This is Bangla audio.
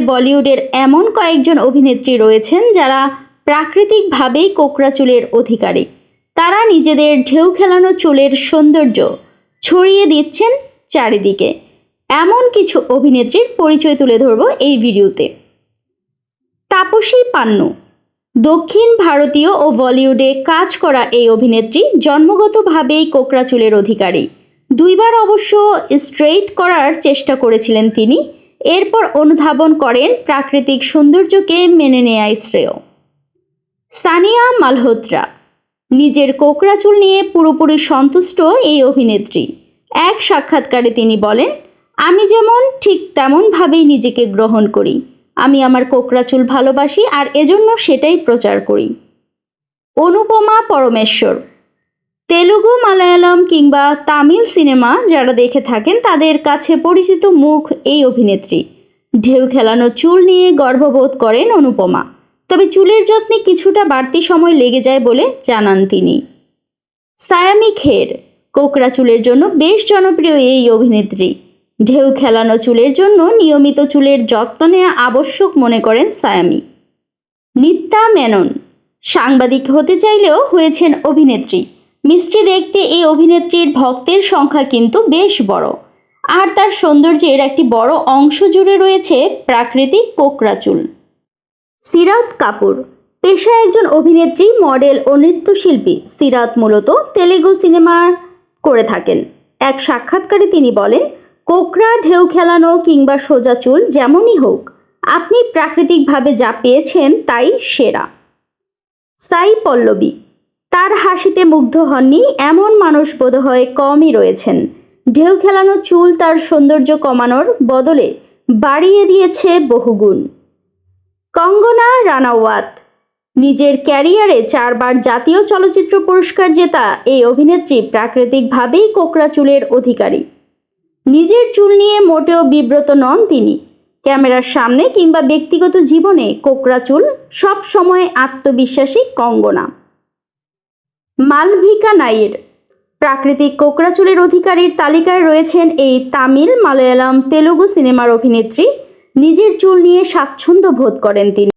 বলিউডের এমন কয়েকজন অভিনেত্রী রয়েছেন যারা প্রাকৃতিকভাবেই কোকড়া চুলের অধিকারী। তারা নিজেদের ঢেউ খেলানো চুলের সৌন্দর্য ছড়িয়ে দিচ্ছেন চারিদিকে। এমন কিছু অভিনেত্রীর পরিচয় তুলে ধরব এই ভিডিওতে। তাপসী পান্নু, দক্ষিণ ভারতীয় ও বলিউডে কাজ করা এই অভিনেত্রী জন্মগতভাবেই কোকড়া চুলের অধিকারী। দুইবার অবশ্য স্ট্রেইট করার চেষ্টা করেছিলেন তিনি। এরপর অনুধাবন করেন প্রাকৃতিক সৌন্দর্যকে মেনে নেয়াই শ্রেয়। সানিয়া মালহোত্রা, নিজের কোকড়া চুল নিয়ে পুরোপুরি সন্তুষ্ট এই অভিনেত্রী। এক সাক্ষাৎকারে তিনি বলেন, আমি যেমন ঠিক তেমনভাবেই নিজেকে গ্রহণ করি। আমি আমার কোকড়া চুল ভালোবাসি আর এজন্য সেটাই প্রচার করি। অনুপমা পরমেশ্বর তেলুগু, মালায়ালাম কিংবা তামিল সিনেমা যারা দেখে থাকেন তাদের কাছে পরিচিত মুখ এই অভিনেত্রী। ঢেউ খেলানো চুল নিয়ে গর্ববোধ করেন অনুপমা। তবে চুলের যত্নে কিছুটা বাড়তি সময় লেগে যায় বলে জানান তিনি। সায়ামি খের কোকরা চুলের জন্য বেশ জনপ্রিয় এই অভিনেত্রী। ঢেউ খেলানো চুলের জন্য নিয়মিত চুলের যত্ন নেওয়া আবশ্যক মনে করেন সায়ামি। নিত্যা মেনন, সাংবাদিক হতে চাইলেও হয়েছেন অভিনেত্রী। মিষ্টি দেখতে এই অভিনেত্রীর ভক্তের সংখ্যা কিন্তু বেশ বড়। আর তার সৌন্দর্যের একটি বড় অংশ জুড়ে রয়েছে প্রাকৃতিক কোকড়া চুল সিরাত কাপুর পেশায় একজন অভিনেত্রী, মডেল ও নৃত্যশিল্পী। সিরাত মূলত তেলেগু সিনেমা করে থাকেন। এক সাক্ষাৎকারে তিনি বলেন, কোকড়া, ঢেউ খেলানো কিংবা সোজা চুল যেমনই হোক, আপনি প্রাকৃতিকভাবে যা পেয়েছেন তাই সেরা। সাই পল্লবী তার হাসিতে মুগ্ধ হননি এমন মানুষ বোধহয় কমই রয়েছেন। ঢেউ খেলানো চুল তার সৌন্দর্য কমানোর বদলে বাড়িয়ে দিয়েছে বহুগুণ। কঙ্গনা রানাওয়াত, নিজের ক্যারিয়ারে চারবার জাতীয় চলচ্চিত্র পুরস্কার জেতা এই অভিনেত্রী প্রাকৃতিকভাবেই কোকড়া চুলের অধিকারী। নিজের চুল নিয়ে মোটেও বিব্রত নন তিনি। ক্যামেরার সামনে কিংবা ব্যক্তিগত জীবনে কোকড়া চুল সবসময় আত্মবিশ্বাসী কঙ্গনা। মালভিকা নাইর প্রাকৃতিক কোকরাচুলের অধিকারীর তালিকায় রয়েছেন এই তামিল মালয়ালম তেলুগু সিনেমার অভিনেত্রী। নিজের চুল নিয়ে স্বাচ্ছন্দ্য বোধ করেন তিনি।